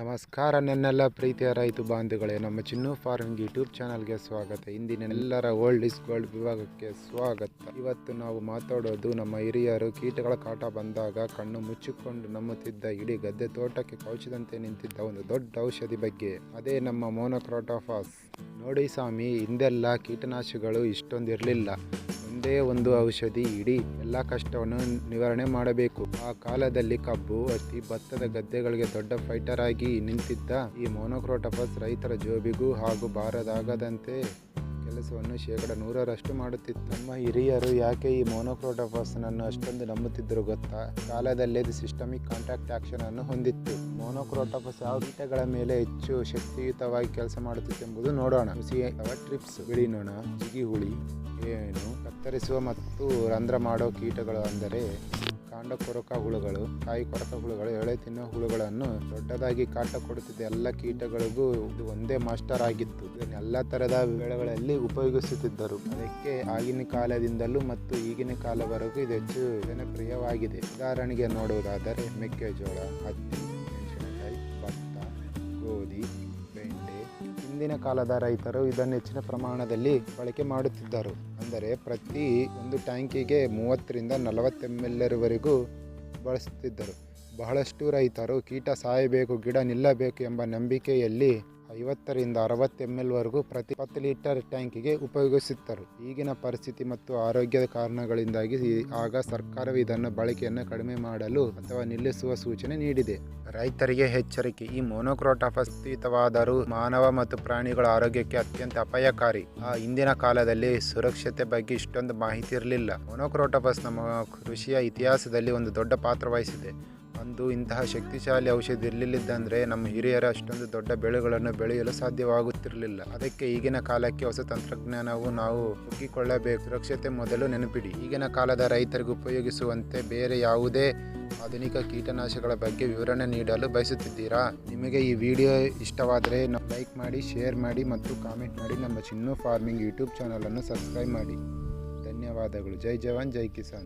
ನಮಸ್ಕಾರ ನನ್ನೆಲ್ಲ ಪ್ರೀತಿಯ ರೈತು ಬಾಂಧುಗಳೇ, ನಮ್ಮ ಚಿನ್ನು ಫಾರ್ಮಿಂಗ್ ಯೂಟ್ಯೂಬ್ ಚಾನಲ್ಗೆ ಸ್ವಾಗತ. ಇಂದಿನ ಎಲ್ಲರ ಓಲ್ಡ್ ಇಸ್ ಗೋಲ್ಡ್ ವಿಭಾಗಕ್ಕೆ ಸ್ವಾಗತ. ಇವತ್ತು ನಾವು ಮಾತಾಡೋದು ನಮ್ಮ ಹಿರಿಯರು ಕೀಟಗಳ ಕಾಟ ಬಂದಾಗ ಕಣ್ಣು ಮುಚ್ಚಿಕೊಂಡು ನಂಬುತ್ತಿದ್ದ ಇಡೀ ಗದ್ದೆ ತೋಟಕ್ಕೆ ಕೌಚದಂತೆ ನಿಂತಿದ್ದ ಒಂದು ದೊಡ್ಡ ಔಷಧಿ ಬಗ್ಗೆ. ಅದೇ ನಮ್ಮ ಮೋನೋಕ್ರೋಟೋಫಾಸ್. ನೋಡಿ ಸ್ವಾಮಿ ಹಿಂದೆಲ್ಲ ಕೀಟನಾಶಕಗಳು ಇಷ್ಟೊಂದು ಇರಲಿಲ್ಲ ಒಂದೇ ಒಂದು ಔಷಧಿ, ಇಡೀ ಎಲ್ಲ ಕಷ್ಟವನ್ನು ನಿವಾರಣೆ ಮಾಡಬೇಕು. ಆ ಕಾಲದಲ್ಲಿ ಕಬ್ಬು, ಹತ್ತಿ, ಭತ್ತದ ಗದ್ದೆಗಳಿಗೆ ದೊಡ್ಡ ಫೈಟರ್ ಆಗಿ ನಿಂತಿದ್ದ ಈ ಮೋನೋಕ್ರೋಟಪಸ್ ರೈತರ ಜೋಬಿಗೂ ಹಾಗೂ ಬಾರದಾಗದಂತೆ ಕೆಲಸವನ್ನು ಶೇಕಡ ನೂರರಷ್ಟು ಮಾಡುತ್ತಿತ್ತು. ನಮ್ಮ ಹಿರಿಯರು ಯಾಕೆ ಈ ಮೋನೋಕ್ರೋಟೋಫಾಸ್ನನ್ನು ಅಷ್ಟೊಂದು ನಂಬುತ್ತಿದ್ದರು ಗೊತ್ತಾ? ಕಾಲದಲ್ಲೇ ಇದು ಸಿಸ್ಟಮಿಕ್ ಕಾಂಟ್ಯಾಕ್ಟ್ ಆಕ್ಷನ್ ಅನ್ನು ಹೊಂದಿತ್ತು. ಮೋನೋಕ್ರೋಟೋಫಾಸ್ ಯಾವ ಕೀಟಗಳ ಮೇಲೆ ಹೆಚ್ಚು ಶಕ್ತಿಯುತವಾಗಿ ಕೆಲಸ ಮಾಡುತ್ತಿತ್ತು ಎಂಬುದು ನೋಡೋಣ. ಟ್ರಿಪ್ಸ್ ಬಿಳಿ ನೊಣ ಜಿಗಿ ಹುಳಿ ಏನು ಕತ್ತರಿಸುವ ಮತ್ತು ರಂಧ್ರ ಮಾಡೋ ಕೀಟಗಳು ಅಂದರೆ ಕಾಂಡ ಕೊರಕ ಹುಳುಗಳು ಕಾಯಿ ಕೊರಕ ಹುಳುಗಳು, ಎಳೆ ತಿನ್ನುವ ಹುಳುಗಳನ್ನು ದೊಡ್ಡದಾಗಿ ಕಾಟ ಕೊಡುತ್ತಿದ್ದ ಎಲ್ಲ ಕೀಟಗಳಿಗೂ ಇದು ಒಂದೇ ಮಾಸ್ಟರ್ ಆಗಿತ್ತು. ಎಲ್ಲ ತರಹದ ಬೆಳೆಗಳಲ್ಲಿ ಉಪಯೋಗಿಸುತ್ತಿದ್ದರು. ಅದಕ್ಕೆ ಆಗಿನ ಕಾಲದಿಂದಲೂ ಮತ್ತು ಈಗಿನ ಕಾಲವರೆಗೂ ಇದು ಹೆಚ್ಚು ಜನಪ್ರಿಯವಾಗಿದೆ. ಉದಾಹರಣೆಗೆ ನೋಡುವುದಾದರೆ, ಮೆಕ್ಕೆಜೋಳ, ಹತ್ತಿ, ಮೆಣಸಿನಕಾಯಿ, ಭತ್ತ, ಗೋಧಿ, ಬೆಂಡೆ. ಹಿಂದಿನ ಕಾಲದ ರೈತರು ಇದನ್ನು ಹೆಚ್ಚಿನ ಪ್ರಮಾಣದಲ್ಲಿ ಬಳಕೆ ಮಾಡುತ್ತಿದ್ದರು. ಅಂದರೆ ಪ್ರತಿ ಒಂದು ಟ್ಯಾಂಕಿಗೆ ಮೂವತ್ತರಿಂದ ನಲವತ್ತು ಎಂ ಎಲ್ವರೆಗೂ ಬಳಸುತ್ತಿದ್ದರು. ಬಹಳಷ್ಟು ರೈತರು ಕೀಟ ಸಾಯಬೇಕು, ಗಿಡ ನಿಲ್ಲಬೇಕು ಎಂಬ ನಂಬಿಕೆಯಲ್ಲಿ ಐವತ್ತರಿಂದ ಅರವತ್ತು ಎಂ ಎಲ್ವರೆಗೂ ಪ್ರತಿ ಹತ್ತು ಲೀಟರ್ ಟ್ಯಾಂಕಿಗೆ ಉಪಯೋಗಿಸುತ್ತರು. ಈಗಿನ ಪರಿಸ್ಥಿತಿ ಮತ್ತು ಆರೋಗ್ಯದ ಕಾರಣಗಳಿಂದಾಗಿ ಆಗ ಸರ್ಕಾರವು ಇದನ್ನು ಬಳಕೆಯನ್ನು ಕಡಿಮೆ ಮಾಡಲು ಅಥವಾ ನಿಲ್ಲಿಸುವ ಸೂಚನೆ ನೀಡಿದೆ. ರೈತರಿಗೆ ಎಚ್ಚರಿಕೆ, ಈ ಮೊನೋಕ್ರೋಟಾಫಸ್ ಅಪಸ್ಥಿತವಾದರೂ ಮಾನವ ಮತ್ತು ಪ್ರಾಣಿಗಳ ಆರೋಗ್ಯಕ್ಕೆ ಅತ್ಯಂತ ಅಪಾಯಕಾರಿ. ಆ ಹಿಂದಿನ ಕಾಲದಲ್ಲಿ ಸುರಕ್ಷತೆ ಬಗ್ಗೆ ಇಷ್ಟೊಂದು ಮಾಹಿತಿ ಇರಲಿಲ್ಲ. ಮೊನೋಕ್ರೋಟಾಫಸ್ ನಮ್ಮ ಕೃಷಿಯ ಇತಿಹಾಸದಲ್ಲಿ ಒಂದು ದೊಡ್ಡ ಪಾತ್ರ ವಹಿಸಿದೆ. ಅಂದು ಇಂತಹ ಶಕ್ತಿಶಾಲಿ ಔಷಧಿ ಇರಲಿಲ್ಲದಂದರೆ ನಮ್ಮ ಹಿರಿಯರು ಅಷ್ಟೊಂದು ದೊಡ್ಡ ಬೆಳೆಗಳನ್ನು ಬೆಳೆಯಲು ಸಾಧ್ಯವಾಗುತ್ತಿರಲಿಲ್ಲ. ಅದಕ್ಕೆ ಈಗಿನ ಕಾಲಕ್ಕೆ ಹೊಸ ತಂತ್ರಜ್ಞಾನವು ನಾವು ಒಗ್ಗಿಕೊಳ್ಳಬೇಕು ಸುರಕ್ಷತೆ ಮೊದಲು ನೆನಪಿಡಿ. ಈಗಿನ ಕಾಲದ ರೈತರಿಗೆ ಉಪಯೋಗಿಸುವಂತೆ ಬೇರೆ ಯಾವುದೇ ಆಧುನಿಕ ಕೀಟನಾಶಕಗಳ ಬಗ್ಗೆ ವಿವರಣೆ ನೀಡಲು ಬಯಸುತ್ತಿದ್ದೀರಾ? ನಿಮಗೆ ಈ ವಿಡಿಯೋ ಇಷ್ಟವಾದರೆ ಲೈಕ್ ಮಾಡಿ, ಶೇರ್ ಮಾಡಿ ಮತ್ತು ಕಾಮೆಂಟ್ ಮಾಡಿ. ನಮ್ಮ ಚಿನ್ನು ಫಾರ್ಮಿಂಗ್ ಯೂಟ್ಯೂಬ್ ಚಾನಲನ್ನು ಸಬ್ಸ್ಕ್ರೈಬ್ ಮಾಡಿ. ಧನ್ಯವಾದಗಳು. ಜೈ ಜವಾನ್, ಜೈ ಕಿಸಾನ್.